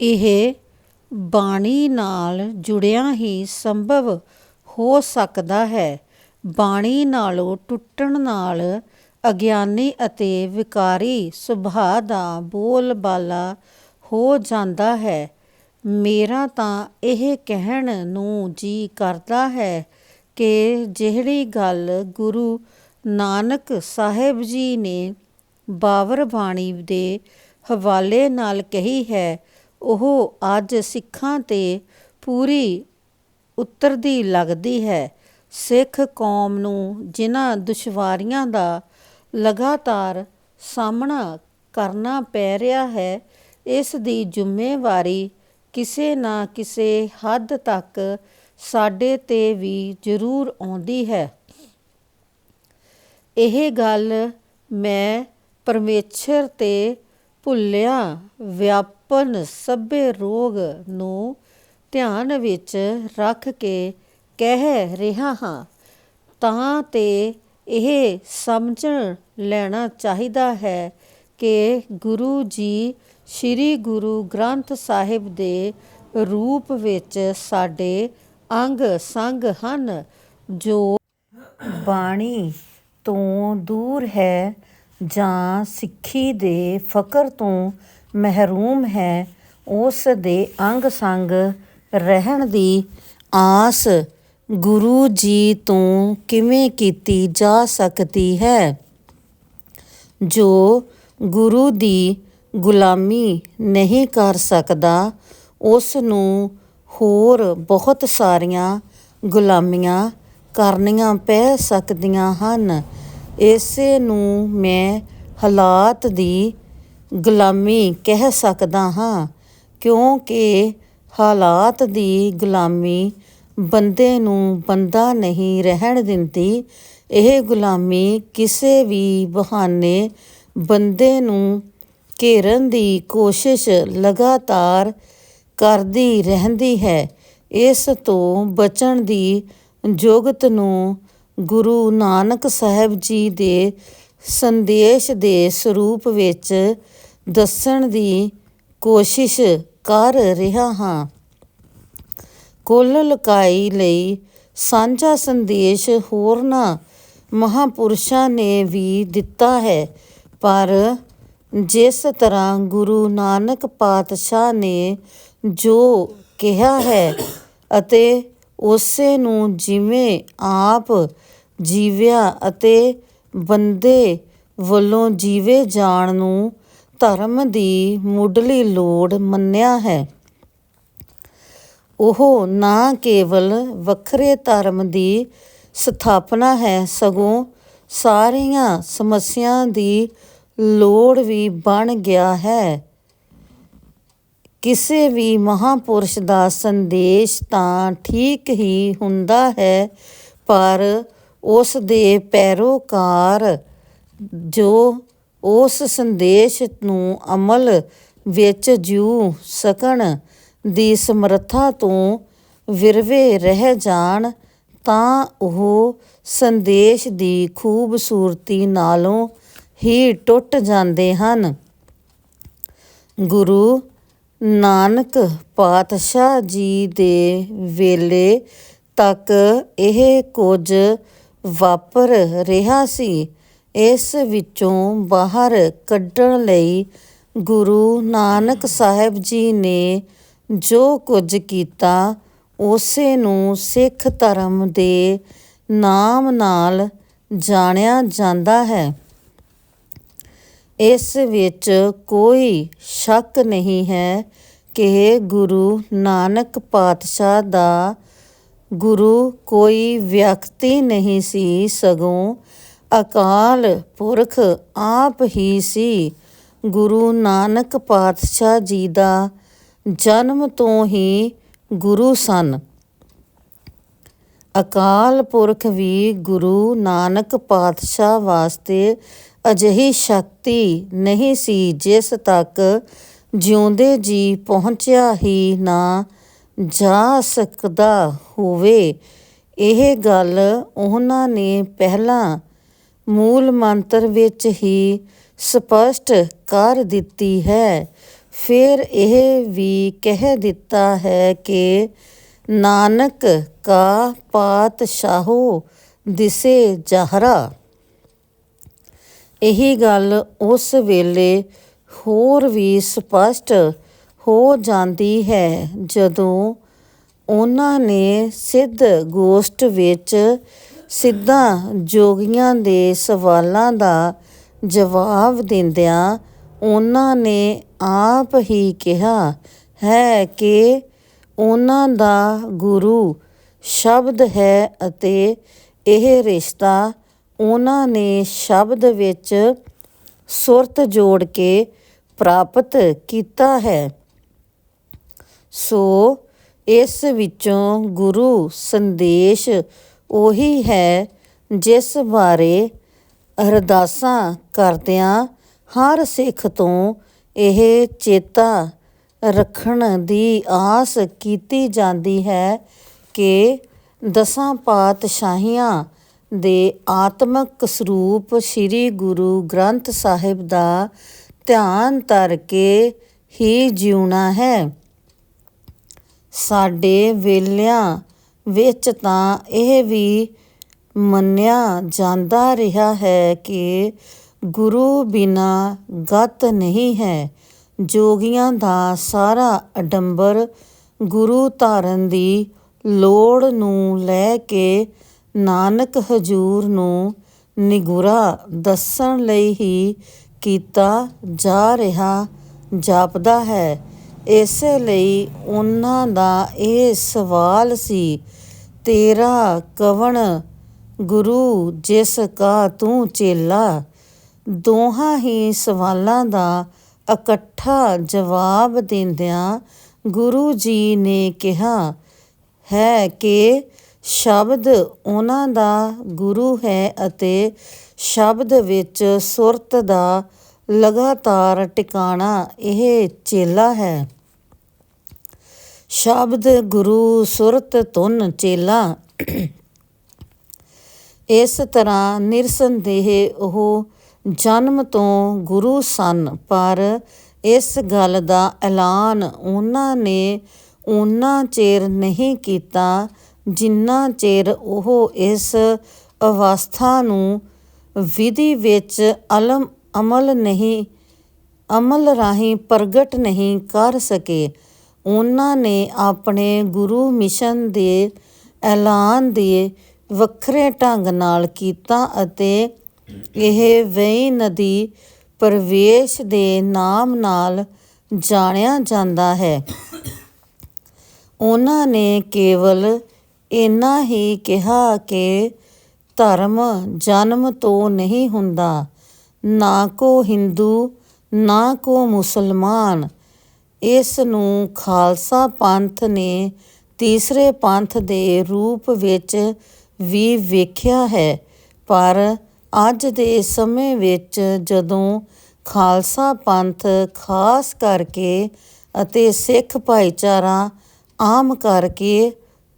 ਇਹ ਬਾਣੀ ਨਾਲ ਜੁੜਿਆਂ ਹੀ ਸੰਭਵ ਹੋ ਸਕਦਾ ਹੈ। ਬਾਣੀ ਨਾਲੋਂ ਟੁੱਟਣ ਨਾਲ ਅਗਿਆਨੀ ਅਤੇ ਵਿਕਾਰੀ ਸੁਭਾਅ ਦਾ ਬੋਲਬਾਲਾ ਹੋ ਜਾਂਦਾ ਹੈ। ਮੇਰਾ ਤਾਂ ਇਹ ਕਹਿਣ ਨੂੰ ਜੀ ਕਰਦਾ ਹੈ ਕਿ ਜਿਹੜੀ ਗੱਲ ਗੁਰੂ ਨਾਨਕ ਸਾਹਿਬ ਜੀ ਨੇ ਬਾਵਰ ਬਾਣੀ ਦੇ ਹਵਾਲੇ ਨਾਲ ਕਹੀ ਹੈ, ਉਹ ਅੱਜ ਸਿੱਖਾਂ 'ਤੇ ਪੂਰੀ ਉਤਰਦੀ ਲੱਗਦੀ ਹੈ। ਸਿੱਖ ਕੌਮ ਨੂੰ ਜਿਨ੍ਹਾਂ ਦੁਸ਼ਵਾਰੀਆਂ ਦਾ ਲਗਾਤਾਰ ਸਾਹਮਣਾ ਕਰਨਾ ਪੈ ਰਿਹਾ ਹੈ, ਇਸ ਦੀ ਜ਼ਿੰਮੇਵਾਰੀ ਕਿਸੇ ਨਾ ਕਿਸੇ ਹੱਦ ਤੱਕ ਸਾਡੇ 'ਤੇ ਵੀ ਜ਼ਰੂਰ ਆਉਂਦੀ ਹੈ। ਇਹ ਗੱਲ ਮੈਂ ਪਰਮੇਸ਼ਰ 'ਤੇ ਭੁੱਲਿਆ ਵਿਆਪ ਵਿਆਪਨ ਸਭੇ ਰੋਗ ਨੂੰ ਧਿਆਨ ਵਿੱਚ ਰੱਖ ਕੇ ਕਹਿ ਰਿਹਾ ਹਾਂ। ਤਾਂ ਤੇ ਇਹ ਸਮਝ ਲੈਣਾ ਚਾਹੀਦਾ ਹੈ ਕਿ ਗੁਰੂ ਜੀ ਸ੍ਰੀ ਗੁਰੂ ਗ੍ਰੰਥ ਸਾਹਿਬ ਦੇ ਰੂਪ ਵਿੱਚ ਸਾਡੇ ਅੰਗ-ਸੰਗ ਹਨ। ਜੋ ਬਾਣੀ ਤੋਂ ਦੂਰ ਹੈ ਜਾਂ ਸਿੱਖੀ ਦੇ ਫਕਰ ਤੋਂ ਮਹਿਰੂਮ ਹੈ, ਉਸ ਦੇ ਅੰਗ-ਸੰਗ ਰਹਿਣ ਦੀ ਆਸ ਗੁਰੂ ਜੀ ਤੋਂ ਕਿਵੇਂ ਕੀਤੀ ਜਾ ਸਕਦੀ ਹੈ। ਜੋ ਗੁਰੂ ਦੀ ਗੁਲਾਮੀ ਨਹੀਂ ਕਰ ਸਕਦਾ, ਉਸ ਨੂੰ ਹੋਰ ਬਹੁਤ ਸਾਰੀਆਂ ਗੁਲਾਮੀਆਂ ਕਰਨੀਆਂ ਪੈ ਸਕਦੀਆਂ ਹਨ। ਇਸੇ ਨੂੰ ਮੈਂ ਹਾਲਾਤ ਦੀ ਗੁਲਾਮੀ ਕਹਿ ਸਕਦਾ ਹਾਂ, ਕਿਉਂਕਿ ਹਾਲਾਤ ਦੀ ਗੁਲਾਮੀ ਬੰਦੇ ਨੂੰ ਬੰਦਾ ਨਹੀਂ ਰਹਿਣ ਦਿੰਦੀ। ਇਹ ਗੁਲਾਮੀ ਕਿਸੇ ਵੀ ਬਹਾਨੇ ਬੰਦੇ ਨੂੰ ਘੇਰਨ ਦੀ ਕੋਸ਼ਿਸ਼ ਲਗਾਤਾਰ ਕਰਦੀ ਰਹਿੰਦੀ ਹੈ। ਇਸ ਤੋਂ ਬਚਣ ਦੀ ਜੁਗਤ ਨੂੰ ਗੁਰੂ ਨਾਨਕ ਸਾਹਿਬ ਜੀ ਦੇ ਸੰਦੇਸ਼ ਦੇ ਸਰੂਪ ਵਿੱਚ ਦੱਸਣ ਦੀ ਕੋਸ਼ਿਸ਼ ਕਰ ਰਿਹਾ ਹਾਂ। ਕੁੱਲ ਲੁਕਾਈ ਲਈ ਸਾਂਝਾ ਸੰਦੇਸ਼ ਹੋਰਨਾਂ ਮਹਾਂਪੁਰਸ਼ਾਂ ਨੇ ਵੀ ਦਿੱਤਾ ਹੈ, ਪਰ ਜਿਸ ਤਰ੍ਹਾਂ ਗੁਰੂ ਨਾਨਕ ਪਾਤਸ਼ਾਹ ਨੇ ਜੋ ਕਿਹਾ ਹੈ ਅਤੇ ਉਸੇ ਨੂੰ ਜਿਵੇਂ ਆਪ ਜੀਵਿਆ ਅਤੇ ਬੰਦੇ ਵੱਲੋਂ ਜੀਵੇ ਜਾਣ ਨੂੰ ਧਰਮ ਦੀ ਮੁੱਢਲੀ ਲੋੜ ਮੰਨਿਆ ਹੈ, ਉਹ ਨਾ ਕੇਵਲ ਵੱਖਰੇ ਧਰਮ ਦੀ ਸਥਾਪਨਾ ਹੈ, ਸਗੋਂ ਸਾਰੀਆਂ ਸਮੱਸਿਆ ਦੀ ਲੋੜ ਵੀ ਬਣ ਗਿਆ ਹੈ। ਕਿਸੇ ਵੀ ਮਹਾਂਪੁਰਸ਼ ਦਾ ਸੰਦੇਸ਼ ਤਾਂ ਠੀਕ ਹੀ ਹੁੰਦਾ ਹੈ, ਪਰ ਉਸ ਦੇ ਪੈਰੋਕਾਰ ਜੋ ਉਸ ਸੰਦੇਸ਼ ਨੂੰ ਅਮਲ ਵਿੱਚ ਜਿਊ ਸਕਣ ਦੀ ਸਮਰੱਥਾ ਤੋਂ ਵਿਰਵੇ ਰਹਿ ਜਾਣ, ਤਾਂ ਉਹ ਸੰਦੇਸ਼ ਦੀ ਖੂਬਸੂਰਤੀ ਨਾਲੋਂ ਹੀ ਟੁੱਟ ਜਾਂਦੇ ਹਨ। ਗੁਰੂ ਨਾਨਕ ਪਾਤਸ਼ਾਹ ਜੀ ਦੇ ਵੇਲੇ ਤੱਕ ਇਹ ਕੁਝ ਵਾਪਰ ਰਿਹਾ ਸੀ। ਇਸ ਵਿੱਚੋਂ ਬਾਹਰ ਕੱਢਣ ਲਈ ਗੁਰੂ ਨਾਨਕ ਸਾਹਿਬ ਜੀ ਨੇ ਜੋ ਕੁਝ ਕੀਤਾ, ਉਸੇ ਨੂੰ ਸਿੱਖ ਧਰਮ ਦੇ ਨਾਮ ਨਾਲ ਜਾਣਿਆ ਜਾਂਦਾ ਹੈ। ਇਸ ਵਿੱਚ ਕੋਈ ਸ਼ੱਕ ਨਹੀਂ ਹੈ ਕਿ ਗੁਰੂ ਨਾਨਕ ਪਾਤਸ਼ਾਹ ਦਾ ਗੁਰੂ ਕੋਈ ਵਿਅਕਤੀ ਨਹੀਂ ਸੀ, ਸਗੋਂ ਅਕਾਲ ਪੁਰਖ ਆਪ ਹੀ ਸੀ। ਗੁਰੂ ਨਾਨਕ ਪਾਤਸ਼ਾਹ ਜੀ ਦਾ ਜਨਮ ਤੋਂ ਹੀ ਗੁਰੂ ਸਨ। ਅਕਾਲ ਪੁਰਖ ਵੀ ਗੁਰੂ ਨਾਨਕ ਪਾਤਸ਼ਾਹ ਵਾਸਤੇ ਅਜਿਹੀ ਸ਼ਕਤੀ ਨਹੀਂ ਸੀ, ਜਿਸ ਤੱਕ ਜਿਉਂਦੇ ਜੀ ਪਹੁੰਚਿਆ ਹੀ ਨਾ ਜਾ ਸਕਦਾ ਹੋਵੇ। ਇਹ ਗੱਲ ਉਹਨਾਂ ਨੇ ਪਹਿਲਾਂ ਮੂਲ ਮੰਤਰ ਵਿੱਚ ਹੀ ਸਪਸ਼ਟ ਕਰ ਦਿੱਤੀ ਹੈ। ਫਿਰ ਇਹ ਵੀ ਕਹਿ ਦਿੱਤਾ ਹੈ ਕਿ ਨਾਨਕ ਕਾ ਪਾਤਸ਼ਾਹੋ ਦਿਸੇ ਜ਼ਾਹਰਾ ਇਹੀ ਗੱਲ ਉਸ ਵੇਲੇ ਹੋਰ ਵੀ ਸਪਸ਼ਟ ਹੋ ਜਾਂਦੀ ਹੈ ਜਦੋਂ ਉਹਨਾਂ ਨੇ ਸਿੱਧ ਗੋਸ਼ਟ ਵਿੱਚ ਸਿੱਧਾ ਜੋਗੀਆਂ ਦੇ ਸਵਾਲਾਂ ਦਾ ਜਵਾਬ ਦਿੰਦਿਆਂ ਉਹਨਾਂ ਨੇ ਆਪ ਹੀ ਕਿਹਾ, ਹੈ ਕਿ ਉਹਨਾਂ ਦਾ ਗੁਰੂ ਸ਼ਬਦ ਹੈ ਅਤੇ ਇਹ ਰਿਸ਼ਤਾ ਉਹਨਾਂ ਨੇ ਸ਼ਬਦ ਵਿੱਚ ਸੁਰਤ ਜੋੜ ਕੇ ਪ੍ਰਾਪਤ ਕੀਤਾ ਹੈ। ਸੋ ਇਸ ਵਿੱਚੋਂ ਗੁਰੂ ਸੰਦੇਸ਼ ਉਹੀ ਹੈ ਜਿਸ ਬਾਰੇ ਅਰਦਾਸਾਂ ਕਰਦਿਆਂ ਹਰ ਸਿੱਖ ਤੋਂ ਇਹ ਚੇਤਾ ਰੱਖਣ ਦੀ ਆਸ ਕੀਤੀ ਜਾਂਦੀ ਹੈ ਕਿ ਦਸਾਂ ਪਾਤਸ਼ਾਹੀਆਂ ਦੇ ਆਤਮਿਕ ਸਰੂਪ ਸ੍ਰੀ ਗੁਰੂ ਗ੍ਰੰਥ ਸਾਹਿਬ ਦਾ ਧਿਆਨ ਧਰ ਕੇ ਹੀ ਜਿਉਣਾ ਹੈ। ਸਾਡੇ ਵੇਲਿਆਂ ਵਿੱਚ ਤਾਂ ਇਹ ਵੀ ਮੰਨਿਆ ਜਾਂਦਾ ਰਿਹਾ ਹੈ ਕਿ ਗੁਰੂ ਬਿਨਾ ਗਤ ਨਹੀਂ ਹੈ। ਜੋਗੀਆਂ ਦਾ ਸਾਰਾ ਅਡੰਬਰ ਗੁਰੂ ਧਾਰਨ ਦੀ ਲੋੜ ਨੂੰ ਲੈ ਕੇ ਨਾਨਕ ਹਜੂਰ ਨੂੰ ਨਿਗੁਰਾ ਦੱਸਣ ਲਈ ਹੀ ਕੀਤਾ ਜਾ ਰਿਹਾ, ਜਾਪਦਾ ਹੈ। ਇਸ ਲਈ ਉਹਨਾਂ ਦਾ ਇਹ ਸਵਾਲ ਸੀ, ਤੇਰਾ ਕਵਣ ਗੁਰੂ ਜਿਸ ਕਾ ਤੂੰ ਚੇਲਾ? ਦੋਹਾਂ ਹੀ ਸਵਾਲਾਂ ਦਾ ਇਕੱਠਾ ਜਵਾਬ ਦਿੰਦਿਆਂ ਗੁਰੂ ਜੀ ਨੇ ਕਿਹਾ, ਹੈ ਕਿ ਸ਼ਬਦ ਉਹਨਾਂ ਦਾ ਗੁਰੂ ਹੈ ਅਤੇ ਸ਼ਬਦ ਵਿੱਚ ਸੁਰਤ ਦਾ ਲਗਾਤਾਰ ਟਿਕਾਣਾ ਇਹ ਚੇਲਾ ਹੈ। ਸ਼ਬਦ ਗੁਰੂ ਸੁਰਤ ਧੁਨ ਚੇਲਾ। ਇਸ ਤਰ੍ਹਾਂ ਨਿਰਸੰਦੇਹ ਉਹ ਜਨਮ ਤੋਂ ਗੁਰੂ ਸਨ, ਪਰ ਇਸ ਗੱਲ ਦਾ ਐਲਾਨ ਉਹਨਾਂ ਨੇ ਉਹਨਾਂ ਚਿਰ ਨਹੀਂ ਕੀਤਾ ਜਿੰਨਾ ਚਿਰ ਉਹ ਇਸ ਅਵਸਥਾ ਨੂੰ ਵਿਧੀ ਵਿੱਚ ਅਲਮ ਅਮਲ ਨਹੀਂ, ਅਮਲ ਰਾਹੀਂ ਪ੍ਰਗਟ ਨਹੀਂ ਕਰ ਸਕੇ। ਉਹਨਾਂ ਨੇ ਆਪਣੇ ਗੁਰੂ ਮਿਸ਼ਨ ਦੇ ਐਲਾਨ ਦੇ ਵੱਖਰੇ ਢੰਗ ਨਾਲ ਕੀਤਾ ਅਤੇ ਇਹ ਵੇਈ ਨਦੀ ਪ੍ਰਵੇਸ਼ ਦੇ ਨਾਮ ਨਾਲ ਜਾਣਿਆ ਜਾਂਦਾ ਹੈ। ਉਹਨਾਂ ਨੇ ਕੇਵਲ ਇੰਨਾ ਹੀ ਕਿਹਾ ਕਿ ਧਰਮ ਜਨਮ ਤੋਂ ਨਹੀਂ ਹੁੰਦਾ। ਨਾ ਕੋ ਹਿੰਦੂ, ਨਾ ਕੋ ਮੁਸਲਮਾਨ। ਇਸ ਨੂੰ ਖਾਲਸਾ ਪੰਥ ਨੇ ਤੀਸਰੇ ਪੰਥ ਦੇ ਰੂਪ ਵਿੱਚ ਵੀ ਵੇਖਿਆ ਹੈ। ਪਰ ਅੱਜ ਦੇ ਸਮੇਂ ਵਿੱਚ ਜਦੋਂ ਖਾਲਸਾ ਪੰਥ ਖਾਸ ਕਰਕੇ ਅਤੇ ਸਿੱਖ ਭਾਈਚਾਰਾ ਆਮ ਕਰਕੇ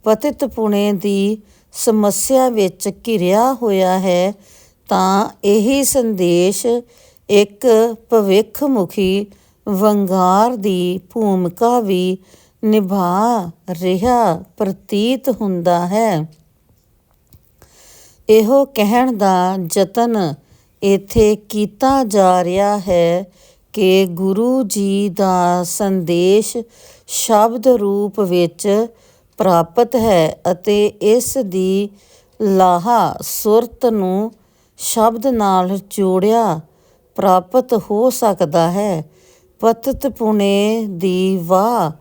ਪਤਿਤ ਪੁਣੇ ਦੀ ਸਮੱਸਿਆ ਵਿੱਚ ਘਿਰਿਆ ਹੋਇਆ ਹੈ, ਤਾਂ ਇਹੀ ਸੰਦੇਸ਼ ਇੱਕ ਭਵਿੱਖ ਮੁਖੀ ਵੰਗਾਰ ਦੀ ਭੂਮਿਕਾ ਵੀ ਨਿਭਾ ਰਿਹਾ ਪ੍ਰਤੀਤ ਹੁੰਦਾ ਹੈ। ਇਹੋ ਕਹਿਣ ਦਾ ਯਤਨ ਇੱਥੇ ਕੀਤਾ ਜਾ ਰਿਹਾ ਹੈ ਕਿ ਗੁਰੂ ਜੀ ਦਾ ਸੰਦੇਸ਼ ਸ਼ਬਦ ਰੂਪ ਵਿੱਚ ਪ੍ਰਾਪਤ ਹੈ ਅਤੇ ਇਸ ਦੀ ਲਾਹਾ ਸੁਰਤ ਨੂੰ ਸ਼ਬਦ ਨਾਲ ਜੋੜਿਆ ਪ੍ਰਾਪਤ ਹੋ ਸਕਦਾ ਹੈ। ਪਤਤ ਪੁਣੇ ਦੀ ਵਾਹ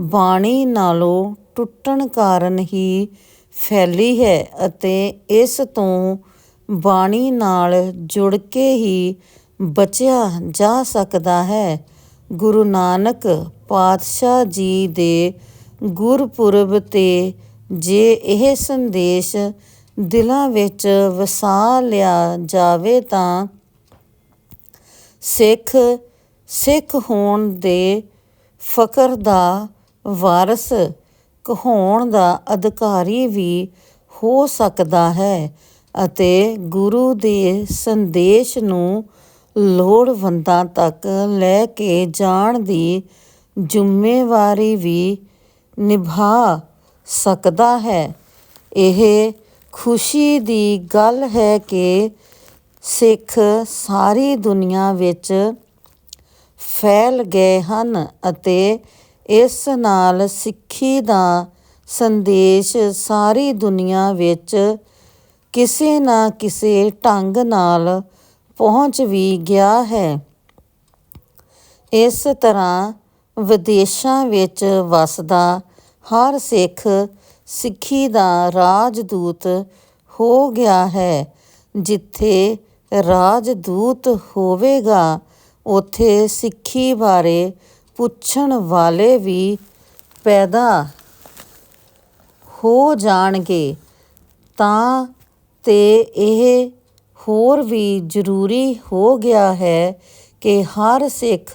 ਬਾਣੀ ਨਾਲੋਂ ਟੁੱਟਣ ਕਾਰਨ ਹੀ ਫੈਲੀ ਹੈ ਅਤੇ ਇਸ ਤੋਂ ਬਾਣੀ ਨਾਲ ਜੁੜ ਕੇ ਹੀ ਬਚਿਆ ਜਾ ਸਕਦਾ ਹੈ। ਗੁਰੂ ਨਾਨਕ ਪਾਤਸ਼ਾਹ ਜੀ ਦੇ ਗੁਰਪੁਰਬ ਤੇ ਜੇ ਇਹ ਸੰਦੇਸ਼ ਦਿਲਾਂ ਵਿੱਚ ਵਸਾ ਲਿਆ ਜਾਵੇ ਤਾਂ ਸਿੱਖ ਸਿੱਖ ਹੋਣ ਦੇ ਫਕਰ ਦਾ ਵਾਰਸ ਕਹਾਉਣ ਦਾ ਅਧਿਕਾਰੀ ਵੀ ਹੋ ਸਕਦਾ ਹੈ ਅਤੇ ਗੁਰੂ ਦੇ ਸੰਦੇਸ਼ ਨੂੰ ਲੋੜਵੰਦਾਂ ਤੱਕ ਲੈ ਕੇ ਜਾਣ ਦੀ ਜ਼ਿੰਮੇਵਾਰੀ ਵੀ ਨਿਭਾ ਸਕਦਾ ਹੈ। ਇਹ ਖੁਸ਼ੀ ਦੀ ਗੱਲ ਹੈ ਕਿ ਸਿੱਖ ਸਾਰੀ ਦੁਨੀਆ ਵਿੱਚ ਫੈਲ ਗਏ ਹਨ ਅਤੇ ਇਸ ਨਾਲ ਸਿੱਖੀ ਦਾ ਸੰਦੇਸ਼ ਸਾਰੀ ਦੁਨੀਆ ਵਿੱਚ ਕਿਸੇ ਨਾ ਕਿਸੇ ਢੰਗ ਨਾਲ ਪਹੁੰਚ ਵੀ ਗਿਆ ਹੈ। ਇਸ ਤਰ੍ਹਾਂ ਵਿਦੇਸ਼ਾਂ ਵਿੱਚ ਵਸਦਾ ਹਰ ਸਿੱਖ ਸਿੱਖੀ ਦਾ ਰਾਜਦੂਤ ਹੋ ਗਿਆ ਹੈ। ਜਿੱਥੇ ਰਾਜਦੂਤ ਹੋਵੇਗਾ ਉੱਥੇ ਸਿੱਖੀ ਬਾਰੇ ਪੁੱਛਣ ਵਾਲੇ ਵੀ ਪੈਦਾ ਹੋ ਜਾਣਗੇ। ਤਾਂ ਤੇ ਇਹ ਹੋਰ ਵੀ ਜ਼ਰੂਰੀ ਹੋ ਗਿਆ ਹੈ ਕਿ ਹਰ ਸਿੱਖ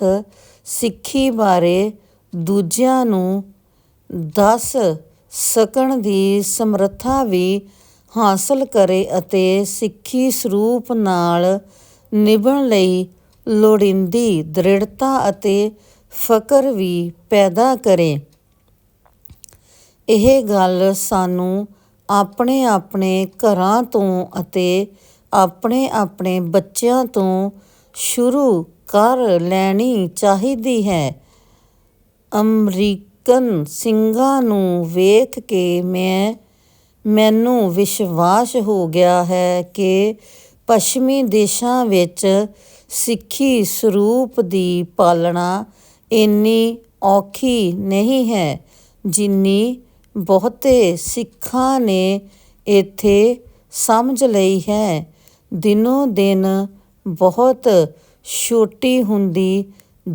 ਸਿੱਖੀ ਬਾਰੇ ਦੂਜਿਆਂ ਨੂੰ ਦੱਸ ਸਕਣ ਦੀ ਸਮਰੱਥਾ ਵੀ ਹਾਸਲ ਕਰੇ ਅਤੇ ਸਿੱਖੀ ਸਰੂਪ ਨਾਲ ਨਿਭਣ ਲਈ ਲੋੜੀਂਦੀ ਦ੍ਰਿੜਤਾ ਅਤੇ ਫ਼ਕਰ ਵੀ ਪੈਦਾ ਕਰੇ। ਇਹ ਗੱਲ ਸਾਨੂੰ ਆਪਣੇ ਆਪਣੇ ਘਰਾਂ ਤੋਂ ਅਤੇ ਆਪਣੇ ਆਪਣੇ ਬੱਚਿਆਂ ਤੋਂ ਸ਼ੁਰੂ ਕਰ ਲੈਣੀ ਚਾਹੀਦੀ ਹੈ। ਅਮਰੀਕਨ ਸਿੰਘਾਂ ਨੂੰ ਵੇਖ ਕੇ ਮੈਂ, ਮੈਨੂੰ ਵਿਸ਼ਵਾਸ ਹੋ ਗਿਆ ਹੈ ਕਿ ਪੱਛਮੀ ਦੇਸ਼ਾਂ ਵਿੱਚ ਸਿੱਖੀ ਸਰੂਪ ਦੀ ਪਾਲਣਾ ਇੰਨੀ ਔਖੀ ਨਹੀਂ ਹੈ ਜਿੰਨੀ ਬਹੁਤੇ ਸਿੱਖਾਂ ਨੇ ਇੱਥੇ ਸਮਝ ਲਈ ਹੈ। ਦਿਨੋ ਦਿਨ ਬਹੁਤ ਛੋਟੀ ਹੁੰਦੀ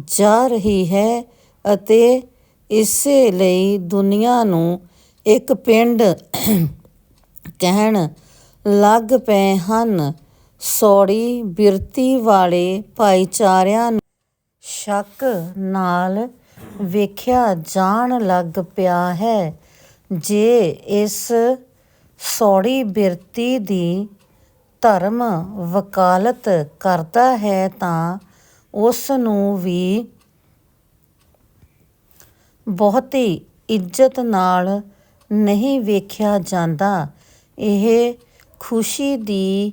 ਜਾ ਰਹੀ ਹੈ ਅਤੇ ਇਸੇ ਲਈ ਦੁਨੀਆ ਨੂੰ ਇੱਕ ਪਿੰਡ ਕਹਿਣ ਲੱਗ ਪਏ ਹਨ। ਸੌੜੀ ਬਿਰਤੀ ਵਾਲੇ ਭਾਈਚਾਰਿਆਂ ਨੂੰ ਸ਼ੱਕ ਨਾਲ ਵੇਖਿਆ ਜਾਣ ਲੱਗ ਪਿਆ ਹੈ। ਜੇ ਇਸ ਸੌੜੀ ਬਿਰਤੀ ਦੀ ਧਰਮ ਵਕਾਲਤ ਕਰਦਾ ਹੈ ਤਾਂ ਉਸ ਨੂੰ ਵੀ ਬਹੁਤੀ ਇੱਜ਼ਤ ਨਾਲ ਨਹੀਂ ਵੇਖਿਆ ਜਾਂਦਾ। ਇਹ ਖੁਸ਼ੀ ਦੀ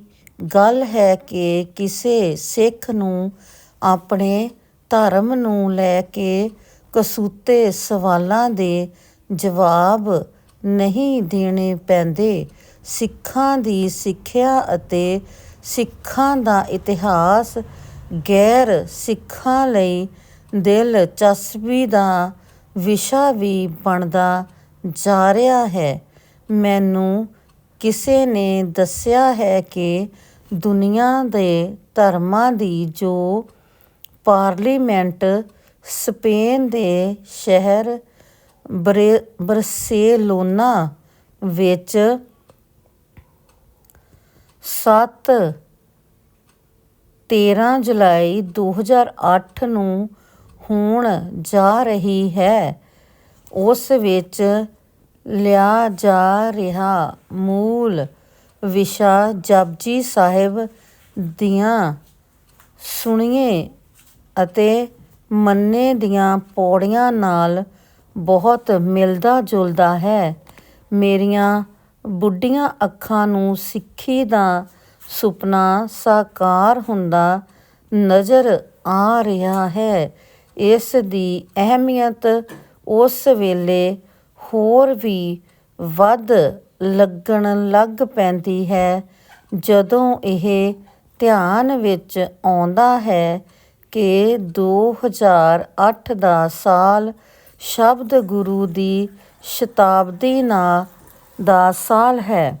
ਗੱਲ ਹੈ ਕਿ ਕਿਸੇ ਸਿੱਖ ਨੂੰ ਆਪਣੇ ਧਰਮ ਨੂੰ ਲੈ ਕੇ ਕਸੂਤੇ ਸਵਾਲਾਂ ਦੇ ਜਵਾਬ ਨਹੀਂ ਦੇਣੇ ਪੈਂਦੇ। ਸਿੱਖਾਂ ਦੀ ਸਿੱਖਿਆ ਅਤੇ ਸਿੱਖਾਂ ਦਾ ਇਤਿਹਾਸ ਗੈਰ ਸਿੱਖਾਂ ਲਈ ਦਿਲਚਸਪੀ ਦਾ ਵਿਸ਼ਾ ਵੀ ਬਣਦਾ ਜਾ ਰਿਹਾ ਹੈ। ਮੈਨੂੰ ਕਿਸੇ ਨੇ ਦੱਸਿਆ ਹੈ ਕਿ ਦੁਨੀਆ ਦੇ ਧਰਮਾਂ ਦੀ ਜੋ ਪਾਰਲੀਮੈਂਟ ਸਪੇਨ ਦੇ ਸ਼ਹਿਰ ਬਰੇ, ਬਰਸੇਲੋਨਾ ਵਿੱਚ ਸੱਤ ਤੇਰਾਂ ਜੁਲਾਈ ਦੋ ਹਜ਼ਾਰ ਅੱਠ ਨੂੰ ਹੋਣ ਜਾ ਰਹੀ ਹੈ, ਉਸ ਵਿੱਚ ਲਿਆ ਜਾ ਰਿਹਾ ਮੂਲ ਵਿਸ਼ਾ ਜਪਜੀ ਸਾਹਿਬ ਦੀਆਂ ਸੁਣੀਏ ਅਤੇ ਮੰਨੇ ਦੀਆਂ ਪੌੜੀਆਂ ਨਾਲ ਬਹੁਤ ਮਿਲਦਾ ਜੁਲਦਾ ਹੈ। ਮੇਰੀਆਂ ਬੁੱਢੀਆਂ ਅੱਖਾਂ ਨੂੰ ਸਿੱਖੀ ਦਾ ਸੁਪਨਾ ਸਾਕਾਰ ਹੁੰਦਾ ਨਜ਼ਰ ਆ ਰਿਹਾ ਹੈ। ਇਸ ਦੀ ਅਹਿਮੀਅਤ ਉਸ ਵੇਲੇ ਹੋਰ ਵੀ ਵੱਧ ਲੱਗਣ ਲੱਗ ਪੈਂਦੀ ਹੈ ਜਦੋਂ ਇਹ ਧਿਆਨ ਵਿੱਚ ਆਉਂਦਾ ਹੈ ਕਿ ਦੋ ਹਜ਼ਾਰ ਅੱਠ ਦਾ ਸਾਲ ਸ਼ਬਦ ਗੁਰੂ ਦੀ ਸ਼ਤਾਬਦੀ ਦਾ ਸਾਲ ਹੈ।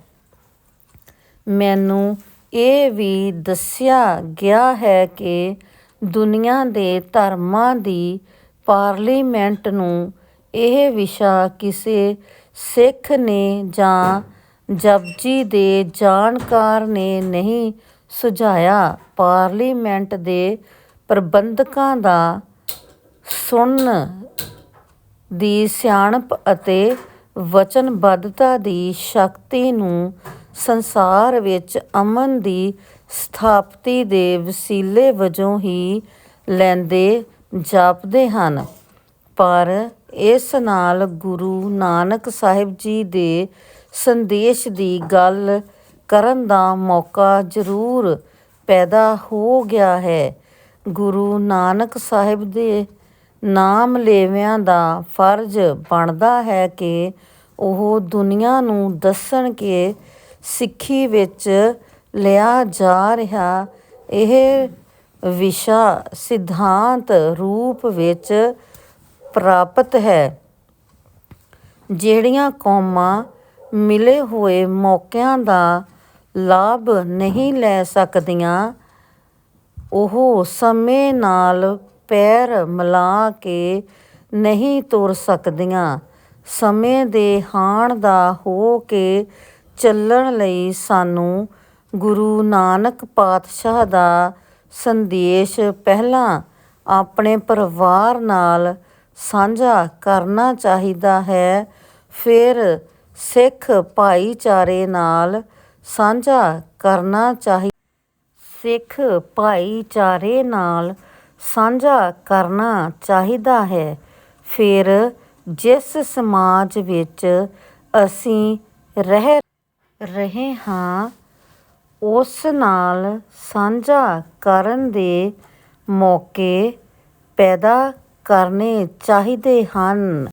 ਮੈਨੂੰ ਇਹ ਵੀ ਦੱਸਿਆ ਗਿਆ ਹੈ ਕਿ ਦੁਨੀਆ ਦੇ ਧਰਮਾਂ ਦੀ ਪਾਰਲੀਮੈਂਟ ਨੂੰ ਇਹ ਵਿਸ਼ਾ ਕਿਸੇ ਸਿੱਖ ਨੇ ਜਾਂ ਜਪਜੀ ਦੇ ਜਾਣਕਾਰ ਨੇ ਨਹੀਂ ਸੁਝਾਇਆ। ਪਾਰਲੀਮੈਂਟ ਦੇ ਪ੍ਰਬੰਧਕਾਂ ਦਾ ਸੁਣਨ ਦੀ ਸਿਆਣਪ ਅਤੇ ਵਚਨਬੱਧਤਾ ਦੀ ਸ਼ਕਤੀ ਨੂੰ ਸੰਸਾਰ ਵਿੱਚ ਅਮਨ ਦੀ ਸਥਾਪਤੀ ਦੇ ਵਸੀਲੇ ਵਜੋਂ ਹੀ ਲੈਂਦੇ ਜਾਪਦੇ ਹਨ ਪਰ ਇਸ ਨਾਲ ਗੁਰੂ ਨਾਨਕ ਸਾਹਿਬ ਜੀ ਦੇ ਸੰਦੇਸ਼ ਦੀ ਗੱਲ ਕਰਨ ਦਾ ਮੌਕਾ ਜ਼ਰੂਰ ਪੈਦਾ ਹੋ ਗਿਆ ਹੈ। ਗੁਰੂ ਨਾਨਕ ਸਾਹਿਬ ਦੇ ਨਾਮ ਲੇਵਿਆਂ ਦਾ ਫਰਜ਼ ਬਣਦਾ ਹੈ ਕਿ ਉਹ ਦੁਨੀਆ ਨੂੰ ਦੱਸਣ ਕਿ ਸਿੱਖੀ ਵਿੱਚ ਲਿਆ ਜਾ ਰਿਹਾ। ਇਹ ਵਿਸ਼ਾ ਸਿਧਾਂਤ ਰੂਪ ਵਿੱਚ ਪ੍ਰਾਪਤ ਹੈ। ਜਿਹੜੀਆਂ ਕੌਮਾਂ ਮਿਲੇ ਹੋਏ ਮੌਕਿਆਂ ਦਾ ਲਾਭ ਨਹੀਂ ਲੈ ਸਕਦੀਆਂ, ਉਹ ਸਮੇਂ ਨਾਲ ਪੈਰ ਮਿਲਾ ਕੇ ਨਹੀਂ ਤੁਰ ਸਕਦੀਆਂ। ਸਮੇਂ ਦੇ ਹਾਣ ਦਾ ਹੋ ਕੇ ਚੱਲਣ ਲਈ ਸਾਨੂੰ ਗੁਰੂ ਨਾਨਕ ਪਾਤਸ਼ਾਹ ਦਾ ਸੰਦੇਸ਼ ਪਹਿਲਾਂ ਆਪਣੇ ਪਰਿਵਾਰ ਨਾਲ ਸਾਂਝਾ ਕਰਨਾ ਚਾਹੀਦਾ ਹੈ। ਫਿਰ ਸਿੱਖ ਭਾਈਚਾਰੇ ਨਾਲ ਸਾਂਝਾ ਕਰਨਾ ਚਾਹੀ, ਸਿੱਖ ਭਾਈਚਾਰੇ ਨਾਲ ਸਾਂਝਾ ਕਰਨਾ ਚਾਹੀਦਾ ਹੈ। ਫਿਰ ਜਿਸ ਸਮਾਜ ਵਿੱਚ ਅਸੀਂ ਰਹਿ ਰਹੇ ਹਾਂ, ਉਸ ਨਾਲ ਸਾਂਝਾ ਕਰਨ ਦੇ ਮੌਕੇ ਪੈਦਾ ਕਰਨੇ ਚਾਹੀਦੇ ਹਨ।